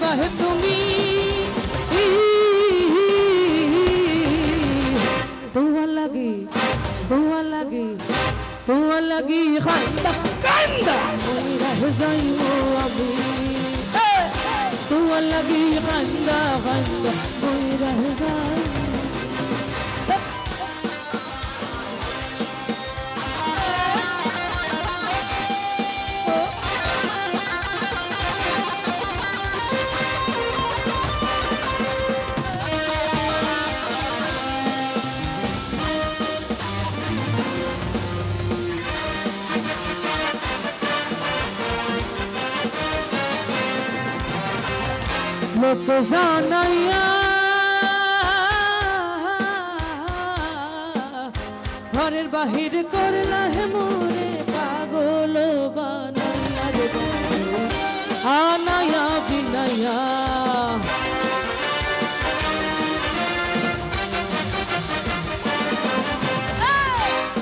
বাহে তুমি দোয়া লাগে দোয়া লাগে দোয়া লাগে খান্দা কান্দা মই রহে আমি দোয়া লাগে খান্দা খান্দা মই রহ যাইমো লোক জানাইয়া ঘরের বাহির করলা হে মোরে পাগল বানাইয়া রে আনায়া বিনাইয়া।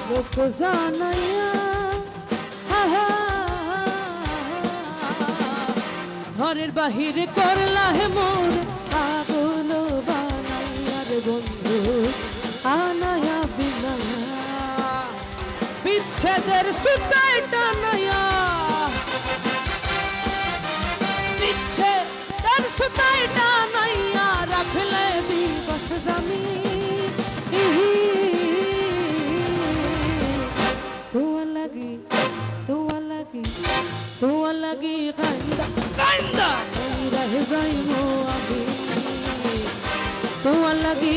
লোক জানাইয়া হা হা। ঘরের বাহির হে মোর পাগল বানাইয়ার বন্ধু আনায়া বিনা। বিচ্ছেদের সুতায় টানায়া মই রহে যাইমো আমি তোয়া লাগি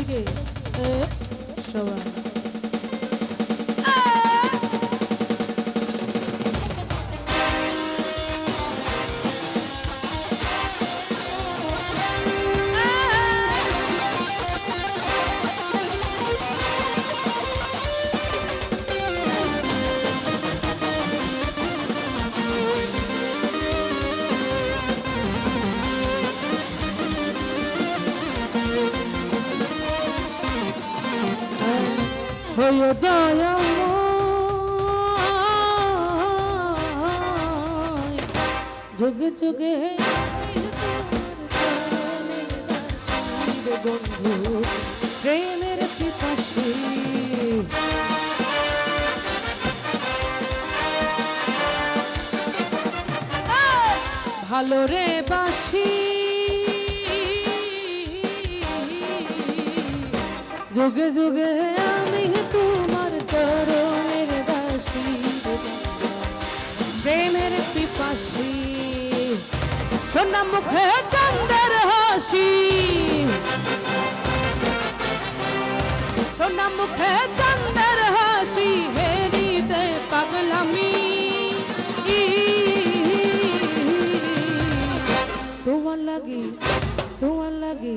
দিকে সবাই হয়ে দয়াময় যুগে যুগে বন্ধু ভালো রে বাসি। যুগে যুগে তোমার চরণের দাসী প্রেমের পিপাসী, সোনা মুখে চন্দের হাসি। সোনা মুখে চন্দের হাসি হেরিতে পাগলামি। তোমার লাগি তোমার লাগি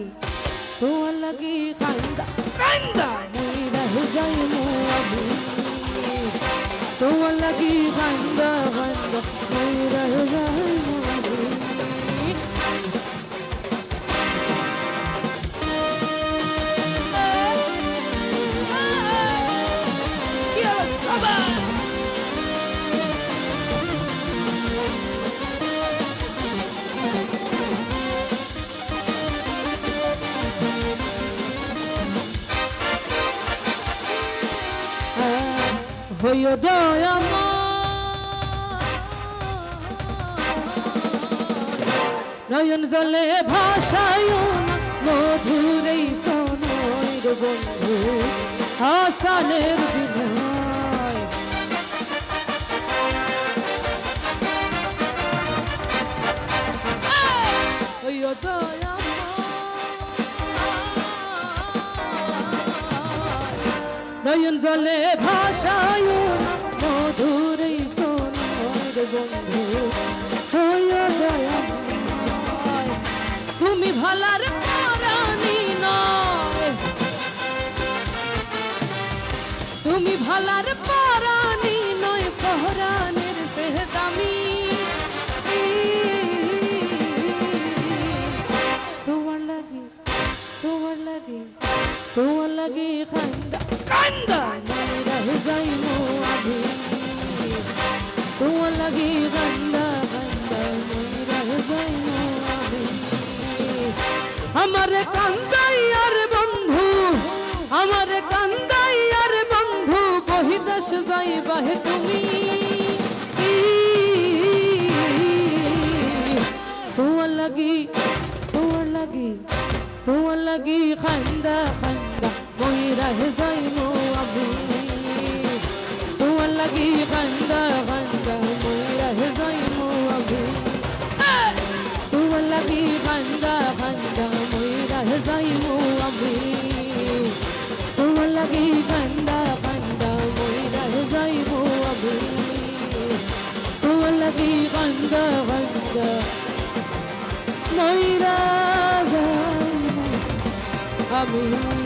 তোমার লাগি কান্দা কান্দা মই রহে যাইমো আমি তোমার লাগি কান্দা কান্দা মই রহে যাইমো হইয় দয়াময় নয়ন জলে ভাষায় মধুর এই প্রণয়ের বন্ধু হাসানের বিনয়। হইয় দয়াময় নয়ন জলে ভাষায় মধুর এই প্রণয়ের বন্ধু। তুমি ভালার পরাণী নয়। তুমি ভালার পরাণী আমারে কান্দাই আর বন্ধু, আমারে কান্দাই আর বন্ধু বহিদাস যাইবা হে তুমি। তোমার লাগি তোমার লাগি তোমার লাগি খান্দা খান্দা ময়রা হে যাইমু আমি তোমার লাগি খান্দা আমি